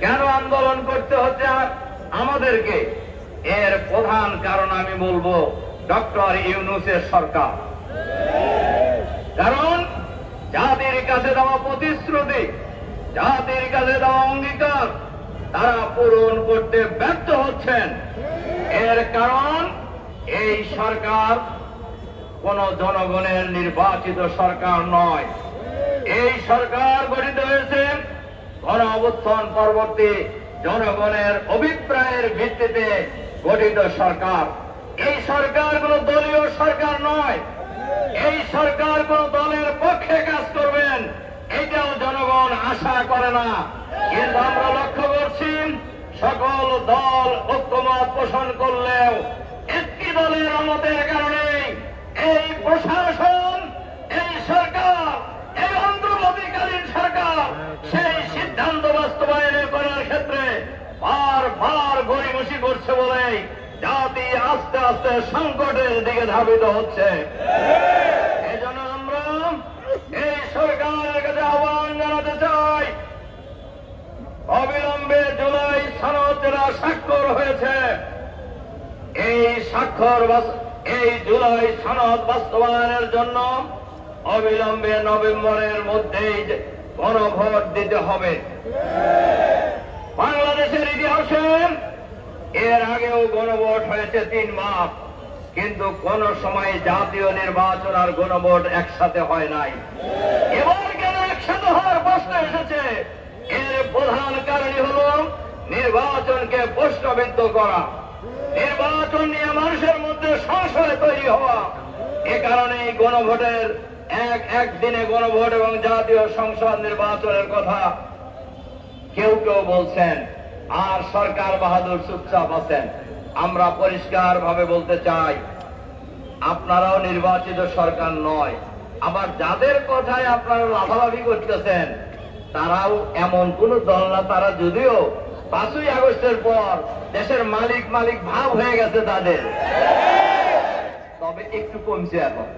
কেন আন্দোলন করতে হচ্ছে? আমাদেরকে এর প্রধান কারণ আমি বলব ডক্টর ইউনুসের সরকার। কারণ জাতির কাছে দেওয়া প্রতিশ্রুতি, জাতির কাছে দেওয়া অঙ্গীকার, তারা পূরণ করতে ব্যর্থ হচ্ছেন। এর কারণ এই সরকার কোন জনগণের নির্বাচিত সরকার নয়। এই সরকার গঠিত হয়েছে অবস্থান পরবর্তী জনগণের অভিপ্রায়ের ভিত্তিতে গঠিত সরকার। এই সরকার কোন দলীয় সরকার নয়। এই সরকার কোন দলের পক্ষে কাজ করবেন, এটাও জনগণ আশা করে না। কিন্তু আমরা লক্ষ্য করছি, সকল দল ঐক্যমত পোষণ করলেও একটি দলের আমতের কারণে এই প্রশাসন এই সরকার এই অন্তর্বর্তীকালীন সরকার সেই সিদ্ধান্ত বাস্তবায়নে করার ক্ষেত্রে বার বার গড়িমসি করছে বলেই জাতি আস্তে আস্তে সংকটের দিকে ধাবিত হচ্ছে। এজন্য আমরা এই সরকারের কাছে আহ্বান জানাতে চাই। অবিলম্বে জুলাই সনদ স্বাক্ষর হয়েছে এই স্বাক্ষর এই জুলাই সনদ বাস্তবায়নের জন্য অবিলম্বে নভেম্বরের মধ্যেই গণভোট দিতে হবে। বাংলাদেশের ইতিহাসে এর আগেও গণভোট হয়েছে তিন মাস, কিন্তু কোন সময় জাতীয় নির্বাচন আর গণভোট একসাথে হয় নাই। এবার কেন একসাথে হওয়ার প্রশ্ন এসেছে? এর প্রধান কারণই হল নির্বাচনকে প্রশ্নবিদ্ধ করা। নির্বাচন নিয়ে মানুষের মধ্যে সংশয় তৈরি হওয়া। এ কারণে গণভোটের এক একদিনে গণভোট এবং জাতীয় সংসদ নির্বাচনের কথা কেউ কেউ বলছেন। আর সরকার বাহাদুর চুপচাপ আছেন। আমরা পরিষ্কার ভাবে বলতে চাই, আপনারাও নির্বাচিত সরকার নয়। আবার যাদের কথায় আপনারা লাভালাভি করতেছেন, তারাও এমন কোন দল না, তারা যদিও পাঁচই আগস্টের পর দেশের মালিক মালিক ভাব হয়ে গেছে তাদের। তবে একটু কমছে এখন।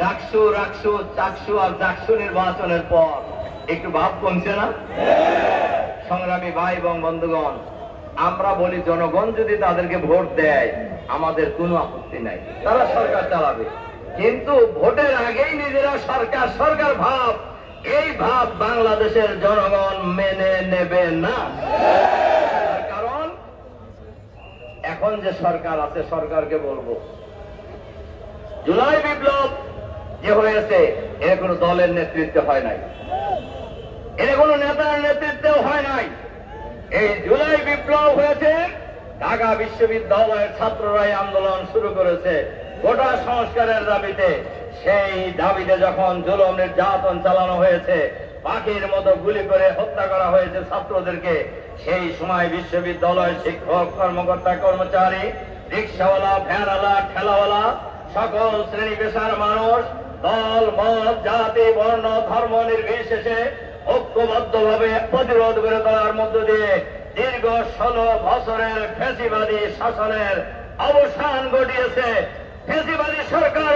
ডাকসু, রাকসু, চাকসু আর ডাকসু নির্বাচনের পর একটু ভাব কমছে না? সংগ্রামী ভাই এবং বন্ধুগণ, আমরা বলি জনগণ যদি তাদেরকে ভোট দেয়, আমাদের কোনো আপত্তি নাই। তারা সরকার চালাবে। কিন্তু ভোটের আগেই নিজেরা সরকার সরকার ভাব, এই ভাব বাংলাদেশের জনগণ মেনে নেবে না। কারণ, এখন যে সরকার আছে, সরকারকে বলব, জুলাই বিপ্লব যে হয়েছে, এর কোনো দলের নেতৃত্বে হয় নাই। এর কোনো নেতার নেতৃত্বেও হয় নাই। এই জুলাই বিপ্লব হয়েছে, ঢাকা বিশ্ববিদ্যালয়ের ছাত্ররাই আন্দোলন শুরু করেছে। গোটা সংস্কারের দাবিতে, সেই দাবিতে যখন জুলম নির্যাতন চালানো হয়েছে, পাখির মতো গুলি করে হত্যা করা হয়েছে ছাত্রদেরকে, সেই সময় বিশ্ববিদ্যালয় শিক্ষক, কর্মকর্তা, কর্মচারী, রিক্সাওয়ালা ভ্যানওয়ালা ঠেলাওয়ালা, সকল শ্রেণি পেশার মানুষ, দল, মত, জাতি, বর্ণ, ধর্ম নির্বিশেষে ঐক্যবদ্ধভাবে প্রতিরোধ করে তোলার মধ্য দিয়ে দীর্ঘ ষোলো বছরের ফেসিবাদী শাসনের অবসান ঘটিয়েছে। ফেসিবাদী সরকার